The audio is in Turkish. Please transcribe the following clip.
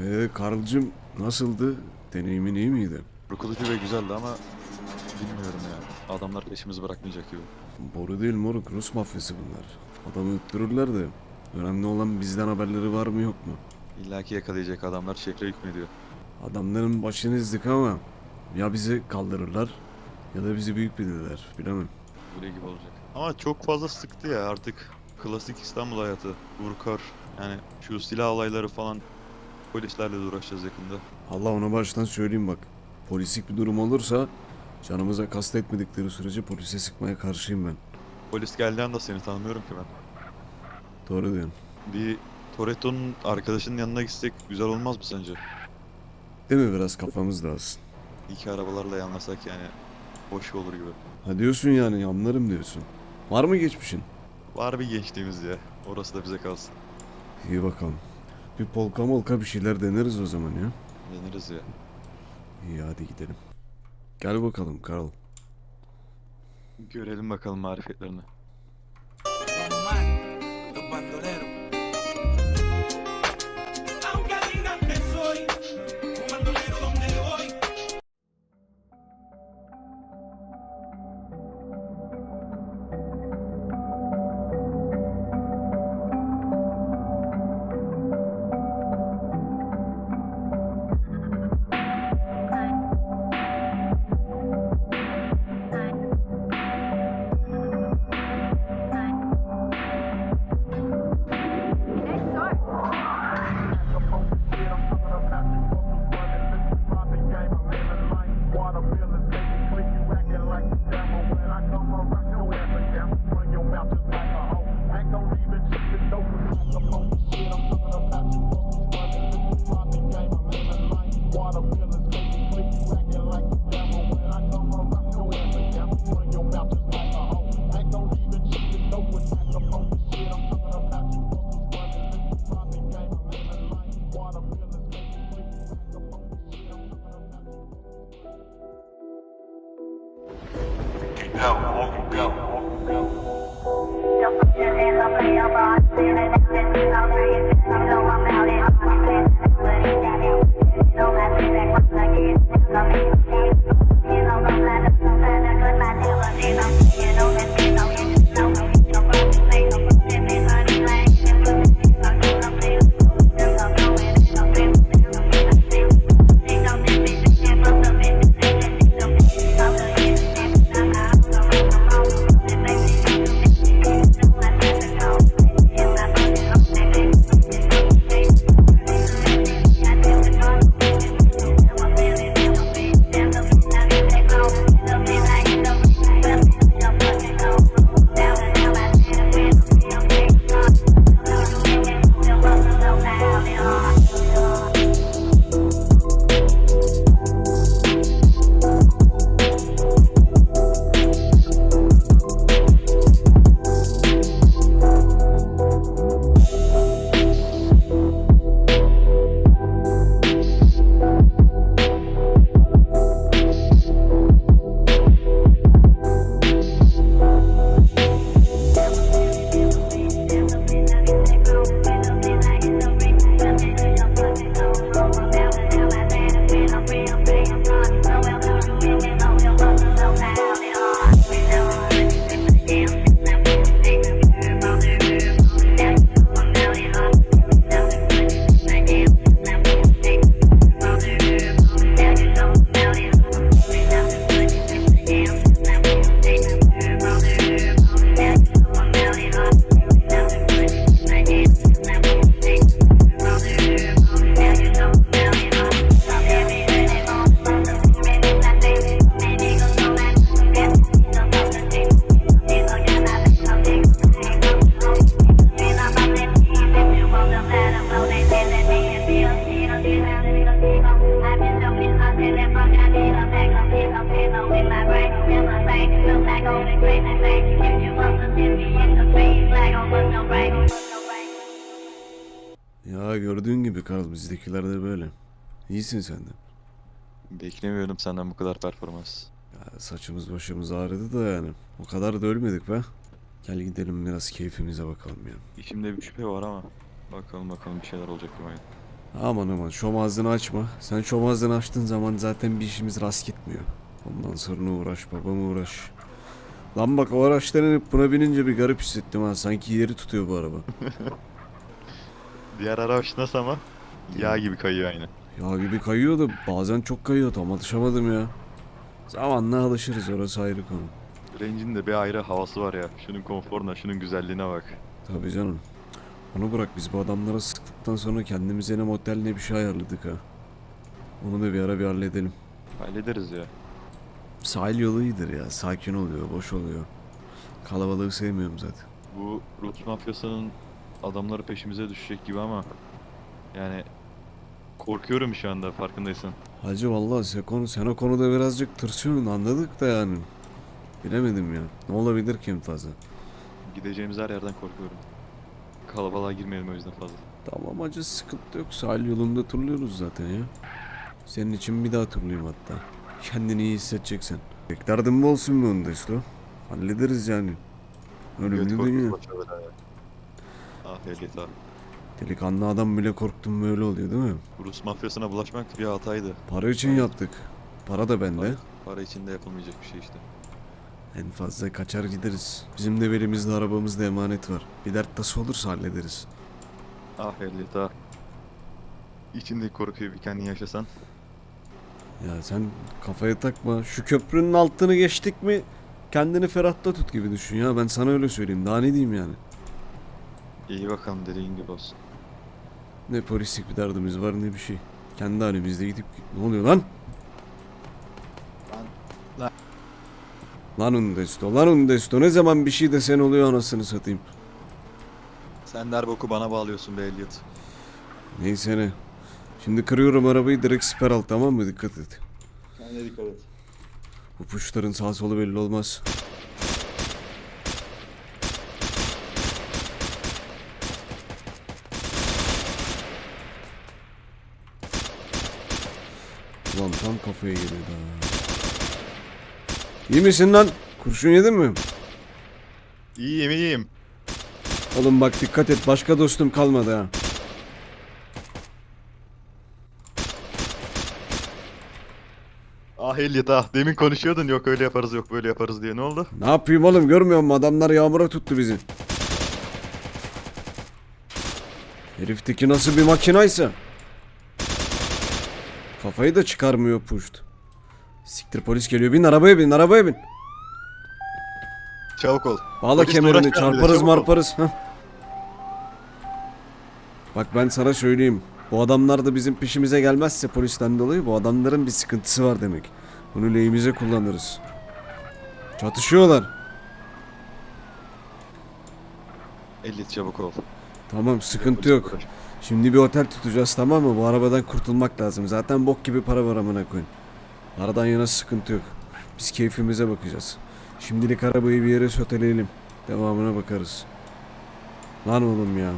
Ee, Karl'cığım nasıldı? Deneyimin iyi miydi? Rukulucu ve güzeldi ama bilmiyorum ya. Adamlar peşimizi bırakmayacak gibi. Boru değil moruk, Rus mafyası bunlar. Adamı öttürürler de. Önemli olan bizden haberleri var mı yok mu? İlla ki yakalayacak adamlar şehre hükmediyor. Adamların başını ezdik ama ya bizi kaldırırlar ya da bizi büyük bilirler. Bilemem. Buraya gibi olacak. Ama çok fazla sıktı ya artık. Klasik İstanbul hayatı. Vurkar. Yani şu silah olayları falan polislerle de uğraşacağız yakında. Allah ona baştan söyleyeyim bak. Polislik bir durum olursa canımıza kastetmedikleri sürece polise sıkmaya karşıyım ben. Polis geldiği anda seni tanımıyorum ki ben. Doğru diyorsun. Bir Toretto'nun arkadaşının yanına gitsek güzel olmaz mı sence? Değil mi biraz kafamız dağılsın. İki arabalarla yanlasak yani hoş olur gibi. Ha diyorsun yani anlarım diyorsun. Var mı geçmişin? Var bir gençliğimiz ya. Orası da bize kalsın. İyi bakalım. Bir polka molka bir şeyler deneriz o zaman ya. Deniriz ya. İyi hadi gidelim. Gel bakalım Karl. Görelim bakalım marifetlerini. Lena, Ya gördüğün gibi Karl bizdekiler de böyle. İyisin sen de. Beklemiyordum senden bu kadar performans. Ya saçımız başımız ağrıdı da yani. O kadar da ölmedik be. Gel gidelim biraz keyfimize bakalım ya. İçimde bir şüphe var ama bakalım bakalım bir şeyler olacak gibi. Aman aman şom ağzını açma. Sen şom ağzını açtığın zaman zaten bir işimiz rast gitmiyor. Ondan sonra uğraş babam uğraş. Lan bak o araçtan inip buna binince bir garip hissettim ha. Sanki yeri tutuyor bu araba. Diğer araç nasıl ama? Yağ gibi kayıyor aynı. Ya gibi kayıyor da bazen çok kayıyor tam alışamadım ya. Zamanla alışırız orası ayrı konu. Range'in de bir ayrı havası var ya. Şunun konforuna, şunun güzelliğine bak. Tabii canım. Onu bırak biz bu adamlara sıktıktan sonra kendimize ne motel ne bir şey ayarladık ha. Onu da bir ara bir halledelim. Hallederiz ya. Sahil yolu iyidir ya. Sakin oluyor, boş oluyor. Kalabalığı sevmiyorum zaten. Bu Rus mafyasının adamları peşimize düşecek gibi ama yani korkuyorum şu anda farkındaysan. Hacı vallahi sen, konu, sen o konuda birazcık tırsıyorsun anladık da yani. Bilemedim ya. Ne olabilir ki en fazla? Gideceğimiz her yerden korkuyorum. Kalabalığa girmeyelim o yüzden fazla. Tamam hacı sıkıntı yok. Sahil yolunda turluyoruz zaten ya. Senin için bir daha turlayayım hatta. Kendini iyi hissedeceksen. Beklerdim mi olsun mu onu Desto? Hallederiz yani. Ölümlü dünya. Ah ehliyet abi. Delikanlı adam bile korktum böyle oluyor değil mi? Rus mafyasına bulaşmak bir hataydı. Para için yaptık. Para da bende. Para içinde yapılmayacak bir şey işte. En fazla kaçar gideriz. Bizim de belimizde arabamızda emanet var. Bir dert tası olursa hallederiz. Ah ehliyet ah. İçindeki korkuyu bir kendin yaşasan. Ya sen kafaya takma. Şu köprünün altını geçtik mi kendini ferahta tut gibi düşün ya. Ben sana öyle söyleyeyim. Daha ne diyeyim yani. İyi bakalım dediğin gibi olsun. Ne polislik bir derdimiz var ne bir şey. Kendi halimizde gidip ne oluyor lan? Lan- Lan Undesto, lan Undesto. Ne zaman bir şey desen oluyor anasını satayım. Sen der boku bana bağlıyorsun be Elliot. Neyse ne. Şimdi kırıyorum arabayı direkt siper al tamam mı? Dikkat et. Kendine dikkat et. Bu puşların sağ solu belli olmaz. Ulan tam kafaya geliyordu ha. İyi misin lan? Kurşun yedin mi? İyiyim iyiyim. Oğlum bak dikkat et başka dostum kalmadı ha. Ah Elliot ah. Demin konuşuyordun yok öyle yaparız yok böyle yaparız diye. Ne oldu? Ne yapayım oğlum görmüyor musun? Adamlar yağmura tuttu bizi. Herifteki nasıl bir makinaysa. Kafayı da çıkarmıyor puşt. Siktir polis geliyor. Bin arabaya bin arabaya bin. Çabuk ol. Bağla Polisle kemerini uğraşmayalım bir de, çarparız çabuk ol. marparız. Heh. Bak ben sana söyleyeyim. Bu adamlar da bizim peşimize gelmezse polisten dolayı bu adamların bir sıkıntısı var demek. Bunu lehimize kullanırız. Çatışıyorlar. Elliot çabuk ol. Tamam sıkıntı yok. Şimdi bir otel tutacağız tamam mı? Bu arabadan kurtulmak lazım. Zaten bok gibi para var amına koyun. Aradan yana sıkıntı yok. Biz keyfimize bakacağız. Şimdilik arabayı bir yere söteleyelim. Devamına bakarız. Lan oğlum ya.